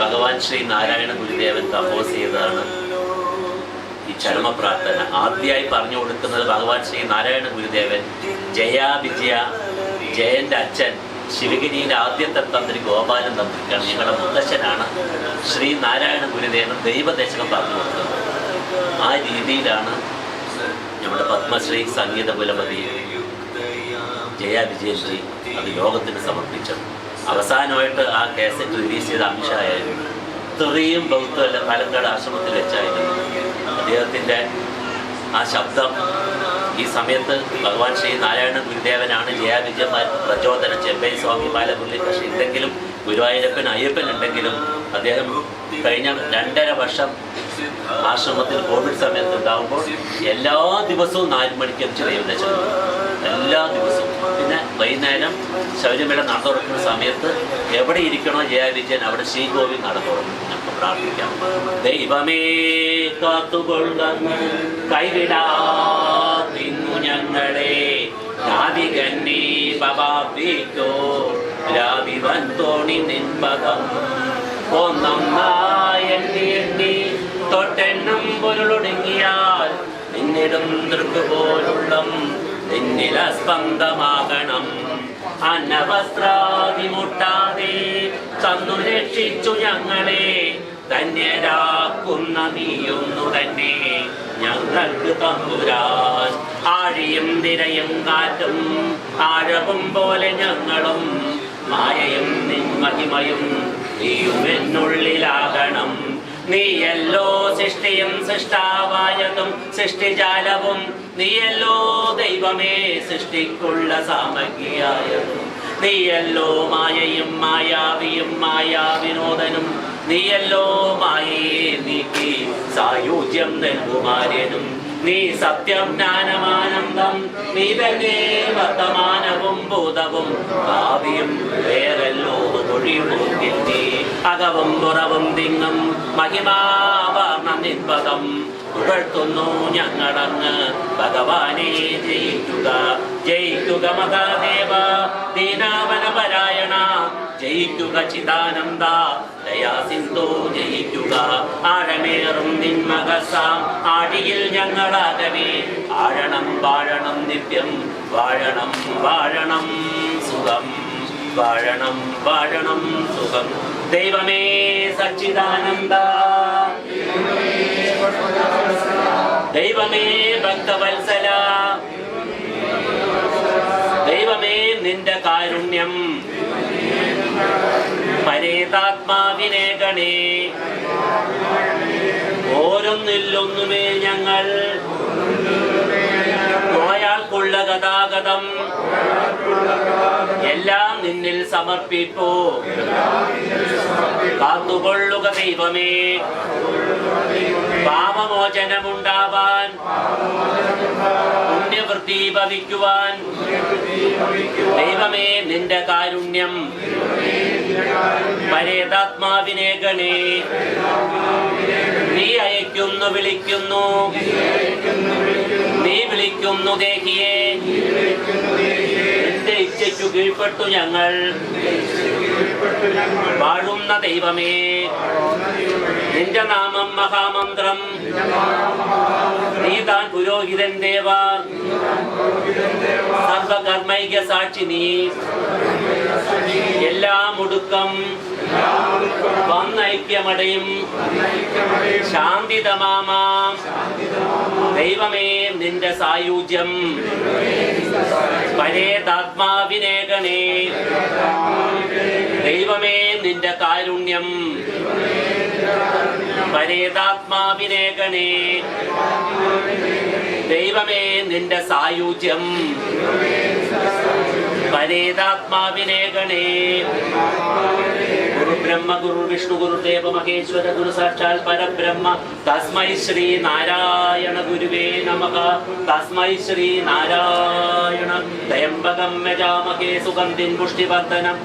ഭഗവാൻ ശ്രീ നാരായണ ഗുരുദേവൻ കമ്പോസ് ചെയ്തതാണ് ഈ ചരമ പ്രാർത്ഥന ആദ്യമായി പറഞ്ഞു കൊടുക്കുന്നത് ഭഗവാൻ ശ്രീ നാരായണ ഗുരുദേവൻ ജയ വിജയ ജയന്റെ അച്ഛൻ ശിവഗിരിയിലെ ആദ്യത്തെ തന്ത്രി ഗോപാലൻ തന്ത്രിക്കാണ്. ഞങ്ങളുടെ മുത്തശ്ശനാണ് ശ്രീ നാരായണ ഗുരുദേവൻ ദൈവദശകം പറഞ്ഞു കൊടുത്തത്. ആ രീതിയിലാണ് നമ്മുടെ പത്മശ്രീ സംഗീത കുലപതി ജയ വിജയശ്രീ അത് ലോകത്തിന് സമർപ്പിച്ചത്. അവസാനമായിട്ട് ആ കേസറ്റ് റിലീസ് ചെയ്ത അമിഷായായിരുന്നു ഇത്രയും ബൗദ്ധമല്ല പാലക്കാട് ആശ്രമത്തിൽ വെച്ചായിരുന്നു അദ്ദേഹത്തിന്റെ ആ ശബ്ദം. ഈ സമയത്ത് ഭഗവാൻ ശ്രീ നാരായണ ഗുരുദേവനാണ് ജയ വിജയമാർ പ്രചോദനം ചെമ്പൈ സ്വാമി ബാലമുരളി പക്ഷേ എന്തെങ്കിലും ഗുരുവായൂരപ്പൻ അയ്യപ്പൻ ഉണ്ടെങ്കിലും അദ്ദേഹം കഴിഞ്ഞ രണ്ടര വർഷം ആശ്രമത്തിൽ കോവിഡ് സമയത്ത് ഉണ്ടാകുമ്പോൾ എല്ലാ ദിവസവും നാല് മണിക്ക് ദൈവദശം എല്ലാ ദിവസവും. പിന്നെ വൈകുന്നേരം ശബരിമല നട തുറക്കുന്ന സമയത്ത് എവിടെ ഇരിക്കണോ ജയ വിജയൻ അവിടെ ശ്രീകോവിൽ നട തുറക്കും നമുക്ക് പ്രാർത്ഥിക്കാം. ദൈവമേ കാത്തുകൊള്ളുന്നു കൈവിടാതിന്നു ഞങ്ങളെ. നാവികന്നീ പവാപ്പിക്കോ രാവിവൻ തോണി നിൻപകം ഒന്നൊന്നായി എണ്ണി എണ്ണി. തൊട്ടെണ്ണം പൊരുളൊടുങ്ങിയാൽ നിന്നിടും ദൃക്കുപോലുള്ളം നിന്നില സ്പന്ദമാകണം അന്നവസ്ത്രാതിമുട്ടാതെ തന്നു രക്ഷിച്ചു ഞങ്ങളെ. ധന്യരാക്കുന്ന നീയൊന്നു തന്നെ. ഞങ്ങൾക്ക് തമ്പുരാൻ ആഴിയും തിരയും കാറ്റും ആഴവും പോലെ ഞങ്ങളും. മായയും നിന്മഹിമയും നീയും എന്നുള്ളിലാകണം. നീയല്ലോ സൃഷ്ടിയും സൃഷ്ടാവായതും സൃഷ്ടിജാലവും നീയല്ലോ ദൈവമേ സൃഷ്ടിക്കുള്ള സാമഗ്രിയായതും നീയല്ലോ മായയും മായാവിയും മായാവിനോദനും നീയല്ലോ മായയെ നീക്കി സായുജ്യം നൽകുമാരനും. നീ സത്യം ജ്ഞാനമാനന്ദം നീ തന്നെ വർത്തമാനവും ഭൂതവും ഭാവിയും വേറെല്ലോ മൊഴിയുമോക്കിൽ നീ അകവും പുറവും തിങ്ങും മഹിമാവർണ നിൻപദം. പുകഴ്ത്തുന്നു ഞങ്ങളങ്ങ് ഭഗവാനെ ജയിക്കുക. ജയിക്കുക മഹാദേവ ദീനാവനപരായണ. ജയിക്കുക ചിദാനന്ദ ദയാസിന്ധു ജയിക്കുക. ആഴമേറും നിന്മകസാം ആടിയിൽ ഞങ്ങളാകവേ. ആഴണം വാഴണം നിത്യം വാഴണം വാഴണം സുഖം. വാഴണം വാഴണം സുഖം. ദൈവമേ സച്ചിദാനന്ദ. ദൈവമേ ഭക്തവത്സല. ദൈവമേ നിന്റെ കാരുണ്യം. പരേതാത്മാവിനെ ഗണേ. ഓരോന്നില്ലൊന്നുമേ ഞങ്ങൾ പോയാൾക്കുള്ള ഗതാഗതം. എല്ലാം നിന്നിൽ സമർപ്പിപ്പോ. കാത്തുകൊള്ളുക ദൈവമേ. പാപമോചനമുണ്ടാവാൻ പുണ്യവൃത്തി ഭവിക്കുവാൻ ദൈവമേ നിന്റെ കാരുണ്യം പരേതാത്മാവിനെ ഗണേ നീ അയക്കുന്നു വിളിക്കുന്നു. നീ വിളിക്കുന്നു ദേഹിയെ. നിന്റെ ഇച്ഛയ്ക്കു കീഴ്പ്പെട്ടു ഞങ്ങൾ. വാഴുന്ന ദൈവമേ നിന്റെ നാമം മഹാമന്ത്രം. നീ താൻ പുരോഹിതൻ ദേവ. സർവകർമ്മൈക സാക്ഷിനി എല്ലാ ഒടുക്കം വന്നൈക്യമടയും. ശാന്തിതമാമാം. ദൈവമേ നിന്റെ സായുജ്യം. പരേതാത്മാവിനേകണേ ദൈവമേ നിന്റെ കാരുണ്യം. പരേതാത്മാവിനെ ഗണേ ദൈവമേ നിന്റെ സായുജ്യം. പരേതാത്മാവിനെ ഗണേ ബ്രഹ്മ ഗുരു വിഷ്ണു ഗുരുദേവ മഹേശ്വര ഗുരു സാക്ഷാൽ പരബ്രഹ്മ. തസ്മൈ ശ്രീ നാരായണ ഗുരുവേ നമക തസ്മൈ ശ്രീ നാരായണ. ത്രയംബകം യജാമഹേ സുഗന്ധിൻ പുഷ്ടിവർദ്ധനം.